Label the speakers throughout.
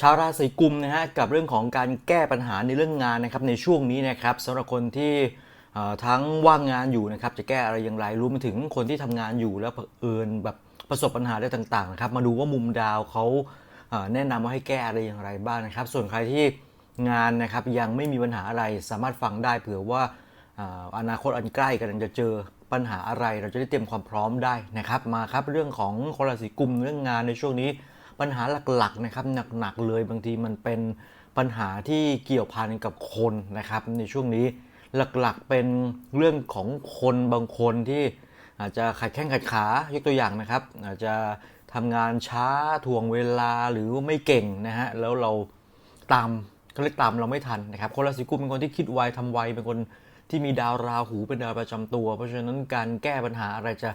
Speaker 1: ชาวราศีกุมนะฮะกับเรื่องของการแก้ปัญหาในเรื่องงานนะครับในช่วงนี้นะครับสำหรับคนที่ทั้งว่างงานอยู่นะครับจะแก้อะไรอย่างไรรวมไปถึงคนที่ทำงานอยู่แล้วเผอิญแบบประสบปัญหาได้ต่างๆนะครับมาดูว่ามุมดาวเขาแนะนำว่าให้แก้อะไรอย่างไรบ้างนะครับ ส่วนใครที่งานนะครับยังไม่มีปัญหาอะไรสามารถฟังได้เผื่อว่าอนาคตอันใกล้กำลังจะเจอปัญหาอะไร เราจะได้เตรียมความพร้อมได้นะครับ มาครับเรื่องของคนราศีกุมเรื่องงานในช่วงนี้ ปัญหาหลักๆนะครับหนักๆเลยบางทีมันเป็นปัญหาที่เกี่ยวพันกับคนนะครับ ในช่วงนี้หลักๆเป็นเรื่องของคนบางคนที่อาจจะขัดแข้งขัดขายกตัวอย่างนะครับ อาจจะทำงานช้าถ่วงเวลาหรือไม่เก่งนะฮะแล้วเราตามเขาเรียกตามเราไม่ทันนะครับคนราศีกุมเป็นคนที่คิดไวทำไวเป็นคนที่มีดาวราหูเป็นดาวประจำตัว เพราะฉะนั้นการแก้ปัญหาอะไรจะ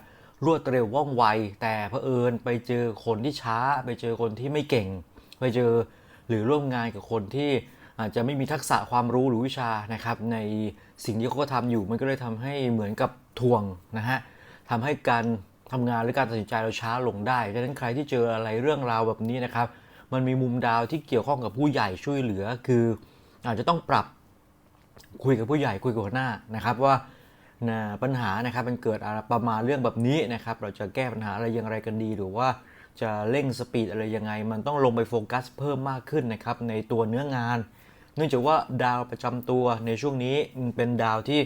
Speaker 1: รวดเร็วว่องไว แต่เผอิญไปเจอคนที่ช้า ไปเจอคนที่ไม่เก่ง ไปเจอหรือร่วมงานกับคนที่อาจจะไม่มีทักษะความรู้หรือวิชานะครับ ในสิ่งที่เขาก็ทำอยู่มันก็เลยทำให้เหมือนกับทวงนะฮะทำให้การทำงานหรือการตัดสินใจเราช้าลงได้ดังนั้นใครที่เจออะไรเรื่องราวแบบนี้นะครับ มันมีมุมดาวที่เกี่ยวข้องกับผู้ใหญ่ช่วยเหลือ คืออาจจะต้องปรับคุยกับผู้ใหญ่คุยกับหัวหน้านะครับว่า นะปัญหานะครับมันเกิดประมาณเรื่องแบบนี้นะครับเราจะแก้ปัญหาอะไรอย่างไรกันดี หรือว่าจะเร่งสปีดอะไรยังไง มันต้องลงไปโฟกัสเพิ่มมากขึ้นนะครับในตัวเนื้องาน เนื่องจากว่าดาวประจำตัวในช่วงนี้มันเป็นดาวที่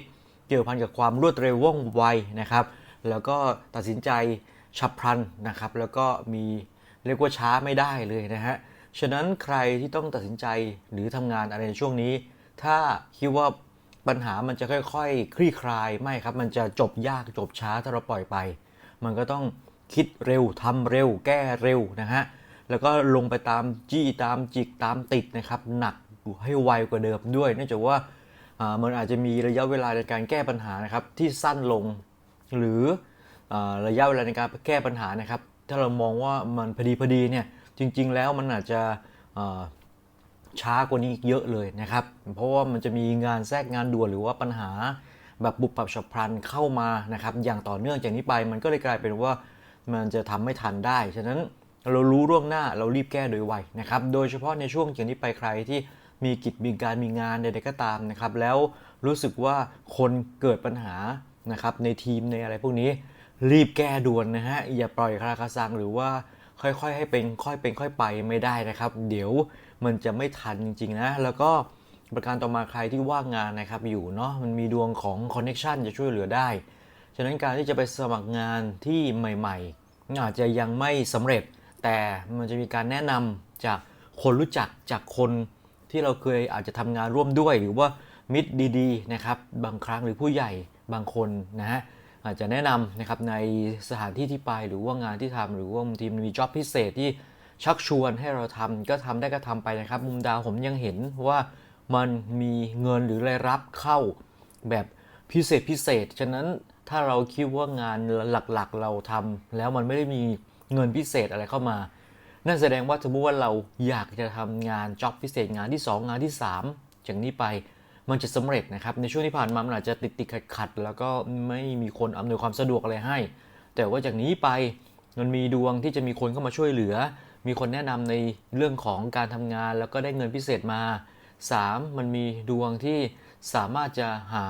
Speaker 1: เกี่ยวพันกับความรวดเร็วว่องไวนะครับ แล้วก็ตัดสินใจฉับพลันนะครับ แล้วก็มีเรียกว่าช้าไม่ได้เลยนะฮะฉะนั้นใครที่ต้องตัดสินใจหรือทำงานอะไรในช่วงนี้ ถ้าคิดว่า ปัญหามันจะค่อยๆ คลี่คลายไม่ครับ มันจะจบยากจบช้าถ้าเราปล่อยไป มันก็ต้องคิดเร็วทำเร็ว แก้เร็วนะฮะแล้วก็ลงไปตามจี้ตามจิกตามติดนะครับ หนักให้ไวกว่าเดิมด้วยเนื่องจากว่าามันอาจจะมีระยะเวลาในการแก้ปัญหานะครับที่สั้นลง หรืออระยะเวลาในการแก้ปัญหานะครับ ถ้าเรามองว่ามันพอดีพอดีเนี่ยจริง ๆ แล้วมันอาจจะ ช้ากว่านี้อีกเยอะเลยนะครับ เพราะว่ามันจะมีงานแทรกงานด่วนหรือว่าปัญหาแบบบุบปผฉับพลันเข้ามานะครับ อย่างต่อเนื่องจากนี้ไปมันก็เลยกลายเป็นว่ามันจะทำไม่ทันได้ ฉะนั้นเรารู้ล่วงหน้าเรารีบแก้โดยไวนะครับ โดยเฉพาะในช่วงจากนี้ไปใครที่มีกิจมีการมีงานใดๆก็ตามนะครับ แล้วรู้สึกว่าคนเกิดปัญหานะครับในทีมในอะไรพวกนี้รีบแก้ด่วนนะฮะอย่าปล่อยคาราคาซังหรือว่าค่อยๆ ให้เป็นค่อยเป็นค่อยไปไม่ได้นะครับ เดี๋ยว มันจะไม่ทันจริงๆนะ แล้วก็ประการต่อมาใครที่ว่างงานนะครับอยู่เนาะมันมีดวงของคอนเน็ชันจะช่วยเหลือได้ ฉะนั้นการที่จะไปสมัครงานที่ใหม่ๆ อาจจะยังไม่สำเร็จ แต่มันจะมีการแนะนำจากคนรู้จักจากคนที่เราเคยอาจจะทำงานร่วมด้วย หรือว่ามิตรดีๆนะครับบางครั้งหรือผู้ใหญ่บางคนนะฮะอาจจะแนะนำนะครับในสถานที่ที่ไปหรือว่างานที่ทำหรือว่าบางทีมันมีจ็อบพิเศษที่ ชักชวนให้เราทำก็ทำได้ก็ทำไปนะครับ มุมดาวผมยังเห็นว่ามันมีเงินหรือรายรับเข้าแบบพิเศษพิเศษ ฉะนั้นถ้าเราคิดว่างานหลักๆ เราทำแล้วมันไม่ได้มีเงินพิเศษอะไรเข้ามา นั่นแสดงว่าสมมติว่าเราอยากจะทำงานจ็อบพิเศษงานที่ 2 งานที่ 3 จากนี้ไปมันจะสำเร็จนะครับ ในช่วงที่ผ่านมามันอาจจะติดติดขัดขัดแล้วก็ไม่มีคนอำนวยความสะดวกอะไรให้ แต่ว่าจากนี้ไป มันมีดวงที่จะมีคนเข้ามาช่วยเหลือ มีคนแนะนำในเรื่องของการทำงานแล้วก็ได้เงินพิเศษมา 3. มันมีดวงที่สามารถจะหา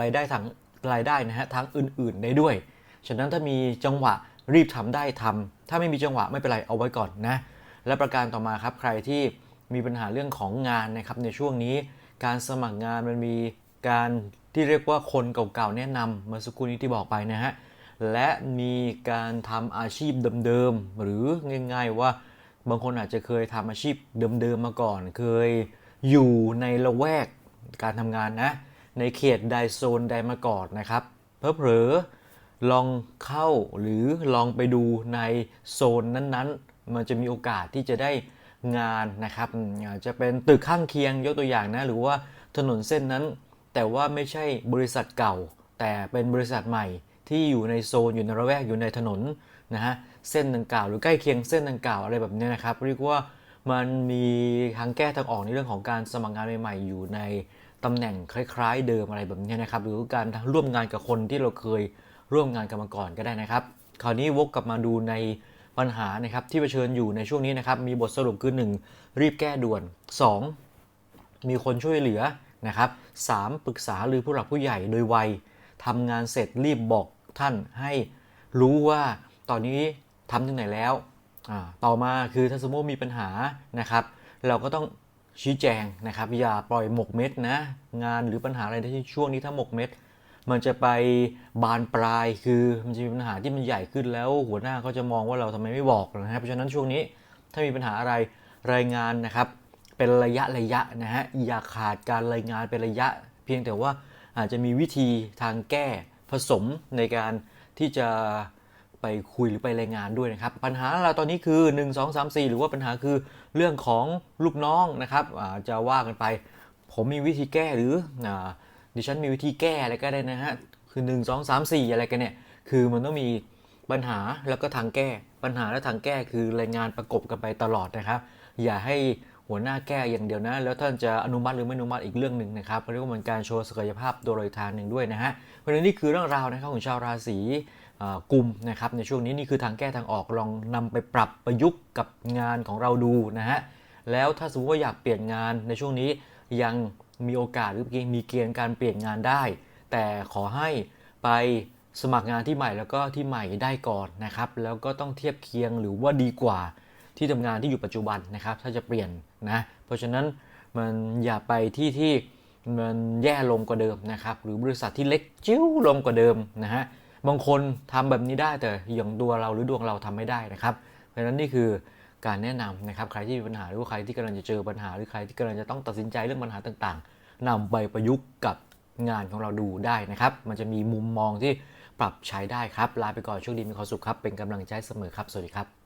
Speaker 1: รายได้ทางรายได้นะฮะทั้งอื่นๆได้ด้วย ฉะนั้นถ้ามีจังหวะรีบทำได้ทำถ้าไม่มีจังหวะไม่เป็นไรเอาไว้ก่อนนะ และประการต่อมาครับใครที่มีปัญหาเรื่องของงานนะครับในช่วงนี้การสมัครงานมันมีการที่เรียกว่าคนเก่าๆแนะนำเมื่อสักครู่นี้ที่บอกไปนะฮะ และมีการทำอาชีพเดิมๆหรือง่ายๆว่าบางคนอาจจะเคยทำอาชีพเดิมๆมาก่อน เคยอยู่ในละแวกการทำงานนะ ในเขตใดโซนใดมาก่อนนะครับเผลอลองเข้าหรือลองไปดูในโซนนั้นๆ มันจะมีโอกาสที่จะได้งานนะครับอาจจะเป็นตึกข้างเคียงยกตัวอย่างนะหรือว่าถนนเส้นนั้น แต่ว่าไม่ใช่บริษัทเก่า แต่เป็นบริษัทใหม่ ที่อยู่ในโซนอยู่ในระแวกอยู่ในถนนนะฮะเส้นดังกล่าวหรือใกล้เคียงเส้นดังกล่าวอะไรแบบนี้นะครับเรียกว่ามันมีทางแก้ทางออกในเรื่องของการสมัครงานใหม่ๆ อยู่ในตำแหน่งคล้ายๆ เดิมอะไรแบบนี้นะครับหรือการร่วมงานกับคนที่เราเคยร่วมงานกันมาก่อนก็ได้นะครับ คราวนี้วกกลับมาดูในปัญหานะครับที่เผชิญอยู่ในช่วงนี้นะครับมีบทสรุปคือ 1. รีบแก้ด่วน 2. มีคนช่วยเหลือนะครับ 3. ปรึกษาหรือผู้หลักผู้ใหญ่โดยไว ทำงานเสร็จรีบบอกท่านให้รู้ว่าตอนนี้ทำถึงไหนแล้ว ต่อมาคือถ้าสมมติมีปัญหานะครับ เราก็ต้องชี้แจงนะครับ อย่าปล่อยหมกเม็ดนะงานหรือปัญหาอะไรที่ช่วงนี้ถ้าหมกเม็ดมันจะไปบานปลายคือมันจะมีปัญหาที่มันใหญ่ขึ้นแล้ว หัวหน้าก็จะมองว่าเราทำไมไม่บอกนะครับเพราะฉะนั้นช่วงนี้ถ้ามีปัญหาอะไรรายงานนะครับ เป็นระยะระยะนะฮะอย่าขาดการรายงานเป็นระยะ เพียงแต่ว่า อาจจะมีวิธีทางแก้ผสมในการที่จะไปคุยหรือไปรายงานด้วยนะครับ ปัญหาเราตอนนี้คือ 1 2 3 4 หรือว่าปัญหาคือเรื่องของลูกน้องนะครับจะว่ากันไป ผมมีวิธีแก้หรืออดิฉันมีวิธีแก้อะไรก็ได้นะฮะคือ 1 2 3 4 อะไรกันเนี่ยคือมันต้องมีปัญหาแล้วก็ทางแก้ ปัญหาและทางแก้คือรายงานประกบกันไปตลอดนะครับ อย่าให้ หัวหน้าแก้อย่างเดียวนะ แล้วท่านจะอนุมัติหรือไม่อนุมัติอีกเรื่องหนึ่งนะครับเรียกว่ามันการโชว์ศักยภาพโดยทางหนึ่งด้วยนะฮะเพราะนั้นนี่คือเรื่องราวนะครับของชาวราศีอ่ากุมนะครับในช่วงนี้นี่คือทางแก้ทางออกลองนำไปปรับประยุกต์กับงานของเราดูนะฮะแล้วถ้าสมมติว่าอยากเปลี่ยนงานในช่วงนี้ยังมีโอกาสหรือมีเกณฑ์การเปลี่ยนงานได้ แต่ขอให้ไปสมัครงานที่ใหม่แล้วก็ที่ใหม่ได้ก่อนนะครับ แล้วก็ต้องเทียบเคียงหรือว่าดีกว่าที่ทำงานที่อยู่ปัจจุบันนะครับ ถ้าจะเปลี่ยน นะ เพราะฉะนั้นมันอย่าไปที่ที่มันแย่ลงกว่าเดิมนะครับ หรือบริษัทที่เล็กจิ้วลงกว่าเดิมนะฮะ บางคนทำแบบนี้ได้แต่อย่างดวเราหรือดวงเราทำไม่ได้นะครับ เพราะฉะนั้นนี่คือการแนะนำนะครับ ใครที่มีปัญหาหรือว่าใครที่กำลังจะเจอปัญหาหรือใครที่กำลังจะต้องตัดสินใจเรื่องปัญหาต่างๆนำไปประยุกต์กับงานของเราดูได้นะครับ มันจะมีมุมมองที่ปรับใช้ได้ครับ ลาไปก่อนโชคดีมีความสุขครับ เป็นกำลังใจเสมอครับ สวัสดีครับ